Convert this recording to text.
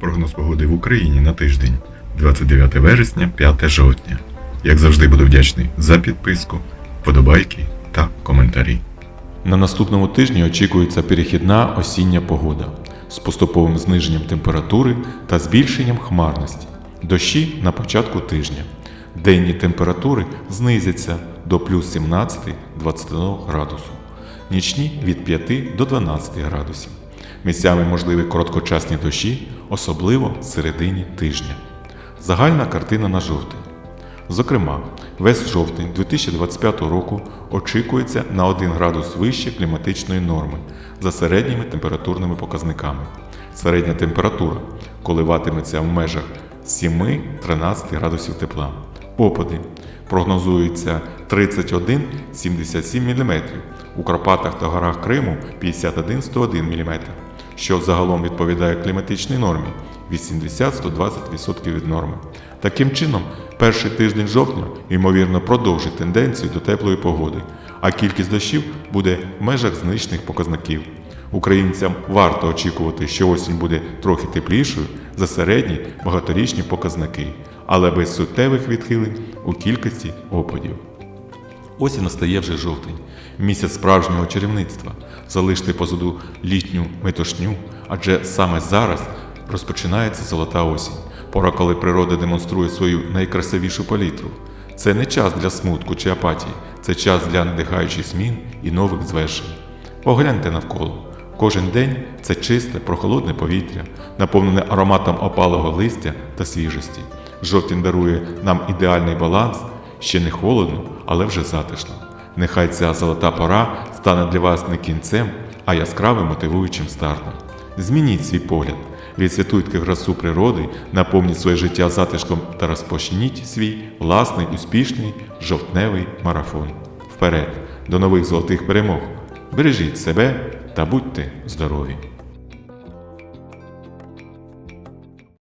Прогноз погоди в Україні на тиждень 29 вересня, 5 жовтня. Як завжди буду вдячний за підписку, вподобайки та коментарі. На наступному тижні очікується перехідна осіння погода з поступовим зниженням температури та збільшенням хмарності. Дощі на початку тижня. Денні температури знизяться до плюс 17-21 градусу, нічні від 5 до 12 градусів. Місцями можливі короткочасні дощі, особливо в середині тижня. Загальна картина на жовтень. Зокрема, весь жовтень 2025 року очікується на 1 градус вище кліматичної норми за середніми температурними показниками. Середня температура коливатиметься в межах 7-13 градусів тепла. Опади прогнозується 31-77 мм, у Карпатах та горах Криму 51-101 мм, що загалом відповідає кліматичній нормі 80-120% від норми. Таким чином, перший тиждень жовтня, ймовірно, продовжить тенденцію до теплої погоди, а кількість дощів буде в межах значних показників. Українцям варто очікувати, що осінь буде трохи теплішою за середні багаторічні показники, але без суттєвих відхилень у кількості опадів. Ось і настає вже жовтень, місяць справжнього чарівництва. Залиште позаду літню метушню, адже саме зараз розпочинається золота осінь, пора, коли природа демонструє свою найкрасивішу палітру. Це не час для смутку чи апатії, це час для надихаючих змін і нових звершень. Погляньте навколо. Кожен день це чисте, прохолодне повітря, наповнене ароматом опалого листя та свіжості. Жовтень дарує нам ідеальний баланс, ще не холодно, але вже затишно. Нехай ця золота пора стане для вас не кінцем, а яскравим мотивуючим стартом. Змініть свій погляд, відсвятуйте красу природи, наповніть своє життя затишком та розпочніть свій власний успішний жовтневий марафон. Вперед, до нових золотих перемог! Бережіть себе та будьте здорові!